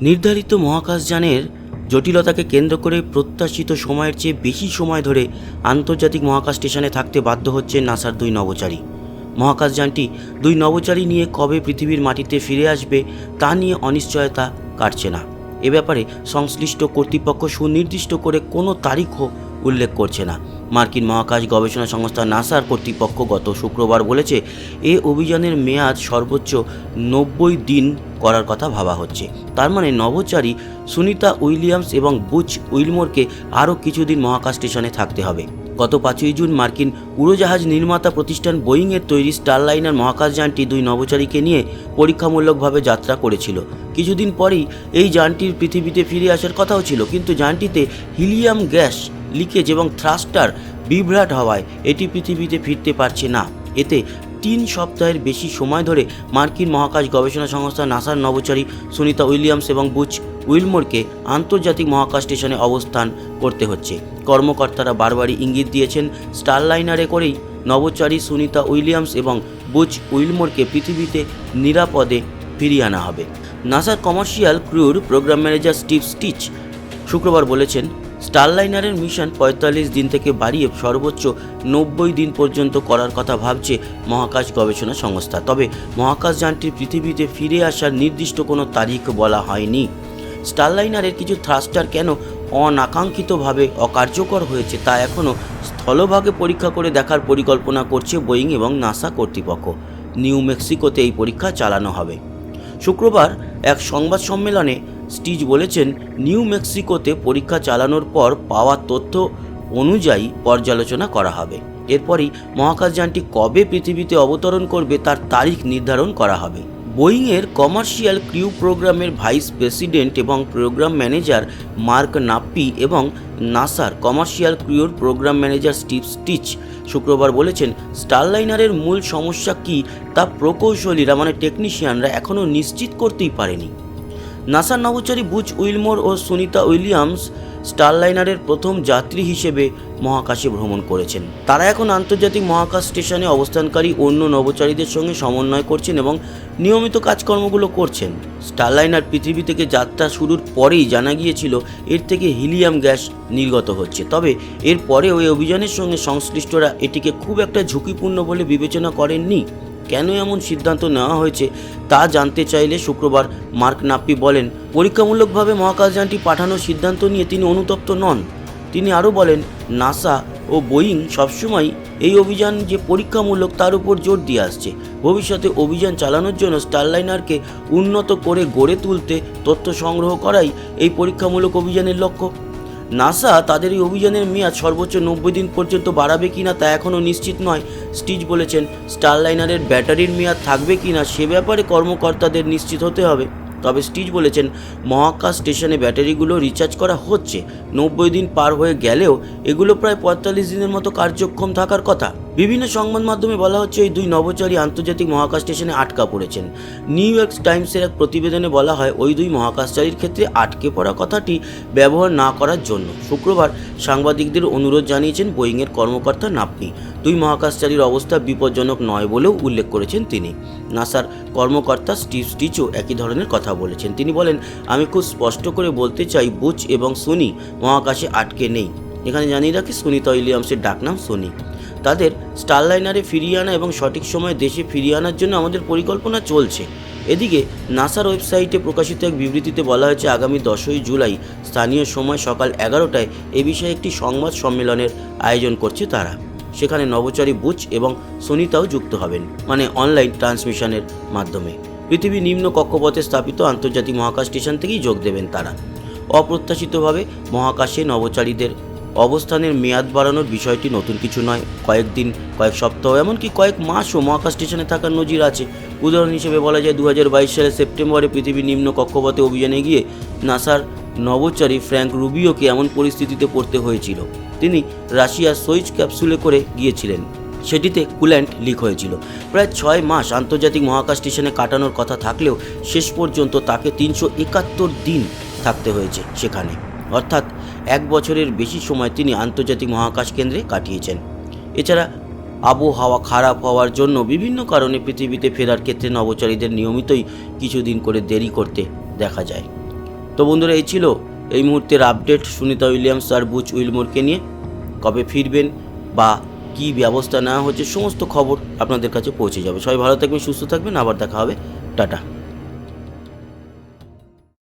নির্ধারিত মহাকাশযানের জটিলতাকে কেন্দ্র করে প্রত্যাশিত সময়ের চেয়ে বেশি সময় ধরে আন্তর্জাতিক মহাকাশ স্টেশনে থাকতে বাধ্য হচ্ছে নাসার দুই নবচারী মহাকাশযানটি দুই নবচারী নিয়ে কবে পৃথিবীর মাটিতে ফিরে আসবে তা নিয়ে অনিশ্চয়তা কাটছে না। এ ব্যাপারে সংশ্লিষ্ট কর্তৃপক্ষ সুনির্দিষ্ট করে কোনো তারিখও উল্লেখ করছে না। মার্কিন মহাকাশ গবেষণা সংস্থা নাসার কর্তৃপক্ষ গত শুক্রবার বলেছে, এ অভিযানের মেয়াদ সর্বোচ্চ নব্বই দিন করার কথা ভাবা হচ্ছে। তার মানে নভোচারী সুনিতা উইলিয়ামস এবং বুচ উইলমোরকে আরও কিছুদিন মহাকাশ স্টেশনে থাকতে হবে। গত পাঁচই জুন মার্কিন উড়োজাহাজ নির্মাতা প্রতিষ্ঠান বোয়িংয়ের তৈরি স্টারলাইনার মহাকাশযানটি দুই নভোচারীকে নিয়ে পরীক্ষামূলকভাবে যাত্রা করেছিল। কিছুদিন পরেই এই যানটির পৃথিবীতে ফিরে আসার কথাও ছিল, কিন্তু যানটিতে হিলিয়াম গ্যাস লিকেজ এবং থ্রাস্টার বিভ্রাট হওয়ায় এটি পৃথিবীতে ফিরতে পারছে না। এতে তিন সপ্তাহের বেশি সময় ধরে মার্কিন মহাকাশ গবেষণা সংস্থা নাসার নভোচারী সুনিতা উইলিয়ামস এবং বুচ উইলমোরকে আন্তর্জাতিক মহাকাশ স্টেশনে অবস্থান করতে হচ্ছে। কর্মকর্তারা বারবারই ইঙ্গিত দিয়েছেন, স্টারলাইনারে করেই নভোচারী সুনিতা উইলিয়ামস এবং বুচ উইলমোরকে পৃথিবীতে নিরাপদে ফিরিয়ে আনা হবে। নাসার কমার্শিয়াল ক্রুর প্রোগ্রাম ম্যানেজার স্টিভ স্টিচ শুক্রবার বলেছেন স্টারলাইনারের মিশন পঁয়তাল্লিশ দিন থেকে বাড়িয়ে সর্বোচ্চ নব্বই দিন পর্যন্ত করার কথা ভাবছে মহাকাশ গবেষণা সংস্থা। তবে মহাকাশযানটির পৃথিবীতে ফিরে আসার নির্দিষ্ট কোনো তারিখ বলা হয়নি। স্টারলাইনারের কিছু থ্রাস্টার কেন অনাকাঙ্ক্ষিতভাবে অকার্যকর হয়েছে তা এখনও স্থলভাগে পরীক্ষা করে দেখার পরিকল্পনা করছে বোয়িং এবং নাসা কর্তৃপক্ষ। নিউ মেক্সিকোতে এই পরীক্ষা চালানো হবে। শুক্রবার এক সংবাদ সম্মেলনে স্টিজ বলেছেন, নিউ মেক্সিকোতে পরীক্ষা চালানোর পর পাওয়া তথ্য অনুযায়ী পর্যালোচনা করা হবে। এরপরই মহাকাশযানটি কবে পৃথিবীতে অবতরণ করবে তার তারিখ নির্ধারণ করা হবে। বোয়িংয়ের কমার্শিয়াল ক্রিউ প্রোগ্রামের ভাইস প্রেসিডেন্ট এবং প্রোগ্রাম ম্যানেজার মার্ক নাপ্পি এবং নাসার কমার্শিয়াল ক্রিউর প্রোগ্রাম ম্যানেজার স্টিভ স্টিচ শুক্রবার বলেছেন, স্টারলাইনারের মূল সমস্যা কী তা প্রকৌশলীরা মানে টেকনিশিয়ানরা এখনও নিশ্চিত করতেই পারেনি। নাসার নভোচারী বুচ উইলমোর ও সুনিতা উইলিয়ামস স্টারলাইনারের প্রথম যাত্রী হিসেবে মহাকাশে ভ্রমণ করেছেন। তারা এখন আন্তর্জাতিক মহাকাশ স্টেশনে অবস্থানকারী অন্য নভোচারীদের সঙ্গে সমন্বয় করছেন এবং নিয়মিত কাজকর্মগুলো করছেন। স্টারলাইনার পৃথিবী থেকে যাত্রা শুরুর পরেই জানা গিয়েছিল, এর থেকে হিলিয়াম গ্যাস নির্গত হচ্ছে। তবে এর পরে ওই অভিযানের সঙ্গে সংশ্লিষ্টরা এটিকে খুব একটা ঝুঁকিপূর্ণ বলে বিবেচনা করেননি। কেন এমন সিদ্ধান্ত নেওয়া হয়েছে তা জানতে চাইলে শুক্রবার মার্ক নাপ্পি বলেন, পরীক্ষামূলকভাবে মহাকাশযানটি পাঠানোর সিদ্ধান্ত নিয়ে তিনি অনুতপ্ত নন। তিনি আরও বলেন, নাসা ও বোয়িং সবসময় এই অভিযান যে পরীক্ষামূলক তার উপর জোর দিয়ে আসছে। ভবিষ্যতে অভিযান চালানোর জন্য স্টারলাইনারকে উন্নত করে গড়ে তুলতে তথ্য সংগ্রহ করাই এই পরীক্ষামূলক অভিযানের লক্ষ্য। নাসা তাদের এই অভিযানের মেয়াদ সর্বোচ্চ নব্বই দিন পর্যন্ত বাড়াবে কি না তা এখনও নিশ্চিত নয়। স্টিচ বলেছেন, স্টারলাইনারের ব্যাটারির মেয়াদ থাকবে কি না সে ব্যাপারে কর্মকর্তাদের নিশ্চিত হতে হবে। তবে স্টিচ বলেছেন, মহাকাশ স্টেশনে ব্যাটারিগুলো রিচার্জ করা হচ্ছে। নব্বই দিন পার হয়ে গেলেও এগুলো প্রায় পঁয়তাল্লিশ দিনের মতো কার্যক্ষম থাকার কথা। বিভিন্ন সংবাদ মাধ্যমে বলা হচ্ছে এই দুই নভোচারী আন্তর্জাতিক মহাকাশ স্টেশনে আটকা পড়েছেন। নিউ ইয়র্ক টাইমসের এক প্রতিবেদনে বলা হয়, ওই দুই মহাকাশচারীর ক্ষেত্রে আটকে পড়া কথাটি ব্যবহার না করার জন্য। শুক্রবার সাংবাদিকদের অনুরোধ জানিয়েছেন বোয়িংয়ের কর্মকর্তা নাপনি। দুই মহাকাশচারীর অবস্থা বিপজ্জনক নয় বলেও উল্লেখ করেছেন তিনি। নাসার কর্মকর্তা স্টিভ স্টিচও একই ধরনের কথা বলেছেন। তিনি বলেন, আমি খুব স্পষ্ট করে বলতে চাই, বুচ এবং সুনি মহাকাশে আটকে নেই। এখানে জানিয়ে রাখি সুনিতা উইলিয়ামসের ডাকনাম সোনি। তাদের স্টারলাইনারে ফিরিয়ে আনা এবং সঠিক সময়ে দেশে ফিরিয়ে আনার জন্য আমাদের পরিকল্পনা চলছে। এদিকে, নাসার ওয়েবসাইটে প্রকাশিত এক বিবৃতিতে বলা হয়েছে, আগামী দশই জুলাই স্থানীয় সময় সকাল এগারোটায় এ বিষয়ে একটি সংবাদ সম্মেলনের আয়োজন করছে তারা। সেখানে নভোচারী বুচ এবং সুনিতাও যুক্ত হবেন মানে অনলাইন ট্রান্সমিশনের মাধ্যমে। পৃথিবী নিম্ন কক্ষপথে স্থাপিত আন্তর্জাতিক মহাকাশ স্টেশন থেকেই যোগ দেবেন তারা। অপ্রত্যাশিতভাবে মহাকাশে নভোচারীদের অবস্থানের মেয়াদ বাড়ানোর বিষয়টি নতুন কিছু নয়। কয়েকদিন, কয়েক সপ্তাহ, এমনকি কয়েক মাসও মহাকাশ স্টেশনে থাকার নজির আছে। উদাহরণ হিসেবে বলা যায় দু সালের সেপ্টেম্বরে পৃথিবীর নিম্ন কক্ষপথে অভিযানে গিয়ে নাসার নভোচারী ফ্র্যাঙ্ক রুবিওকে এমন পরিস্থিতিতে পড়তে হয়েছিল। তিনি রাশিয়ার সোইচ ক্যাপসুলে করে গিয়েছিলেন। সেটিতে কুল্যান্ট লিক হয়েছিল। প্রায় ছয় মাস আন্তর্জাতিক মহাকাশ স্টেশনে কাটানোর কথা থাকলেও শেষ পর্যন্ত তাকে তিনশো একাত্তর দিন থাকতে হয়েছে সেখানে। অর্থাৎ এক বছরের বেশি সময় তিনি আন্তর্জাতিক মহাকাশ কেন্দ্রে কাটিয়েছেন। এছাড়া আবহাওয়া খারাপ হওয়ার জন্য বিভিন্ন কারণে পৃথিবীতে ফেরার ক্ষেত্রে নভোচারীদের নিয়মিতই কিছুদিন করে দেরি করতে দেখা যায়। তো বন্ধুরা, এই ছিল এই মুহূর্তের আপডেট সুনিতা উইলিয়ামস আর বুচ উইলমোরকে নিয়ে। কবে ফিরবেন বা কী ব্যবস্থা নেওয়া হচ্ছে, সমস্ত খবর আপনাদের কাছে পৌঁছে যাবে। সবাই ভালো থাকবেন, সুস্থ থাকবেন। আবার দেখা হবে। টাটা।